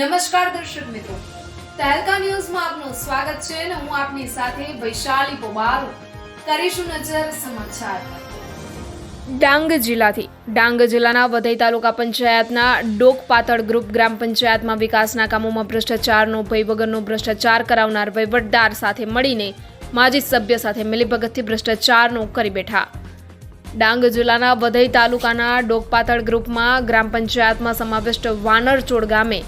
નમસ્કાર દર્શક મિત્રો. તહેલકા ન્યૂઝમાં આપનું સ્વાગત છે અને હું આપની સાથે વૈશાલી પોબારો કરીશું નજર સમાચાર. ડાંગ જિલ્લાથી. ડાંગ જિલ્લાના વધઈ તાલુકા પંચાયતના ડોક પાતળ ગ્રુપ ગ્રામ પંચાયતમાં વિકાસના કામોમાં ભ્રષ્ટાચારનો ભય વગરનો ભ્રષ્ટાચાર કરાવનાર વહીવટદાર સાથે મળીને માજી સભ્ય સાથે મિલીભગતથી ભ્રષ્ટાચારનો કરી બેઠા. ડાંગ જિલ્લાના વધઈ તાલુકાના ડોકપાતળ ગ્રુપમાં ગ્રામ પંચાયતમાં સમાવિષ્ટ વાનરચોડ ગામે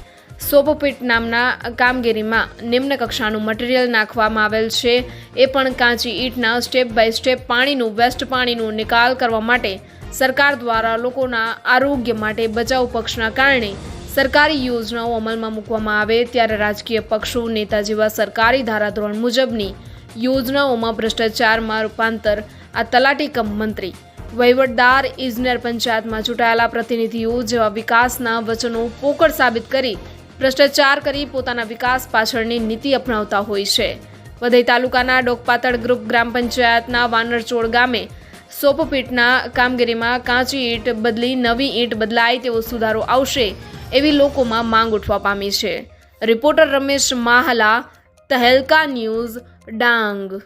સોપોપીટ નામના કામગીરીમાં નિમ્ન કક્ષાનું મટીરિયલ નાખવામાં આવેલ છે. એ પણ કાચી ઈંટના સ્ટેપ બાય સ્ટેપ પાણીનું વેસ્ટ પાણીનું નિકાલ કરવા માટે સરકાર દ્વારા લોકોના આરોગ્ય માટે બચાવ પક્ષના કારણે સરકારી યોજનાઓ અમલમાં મૂકવામાં આવે ત્યારે રાજકીય પક્ષો નેતા જેવા સરકારી ધારાધોરણ મુજબની યોજનાઓમાં ભ્રષ્ટાચારમાં રૂપાંતર, આ તલાટી કમ મંત્રી વહીવટદાર, ઇજનેર પંચાયતમાં ચૂંટાયેલા પ્રતિનિધિઓ જેવા વિકાસના વચનો પોકળ સાબિત કરી ભ્રષ્ટાચાર કરી પોતાના વિકાસ પાછળની નીતિ અપનાવતા હોય છે. વધઈ તાલુકાના ડોકપાતળ ગ્રુપ ગ્રામ પંચાયતના વાનરચોડ ગામે સોપપીટના કામગીરીમાં કાચી ઈંટ બદલી નવી ઈંટ બદલાય તેવો સુધારો આવશે એવી લોકોમાં માંગ ઉઠવા પામી છે. Reporter Ramesh Mahla, Tehelka news, Dang.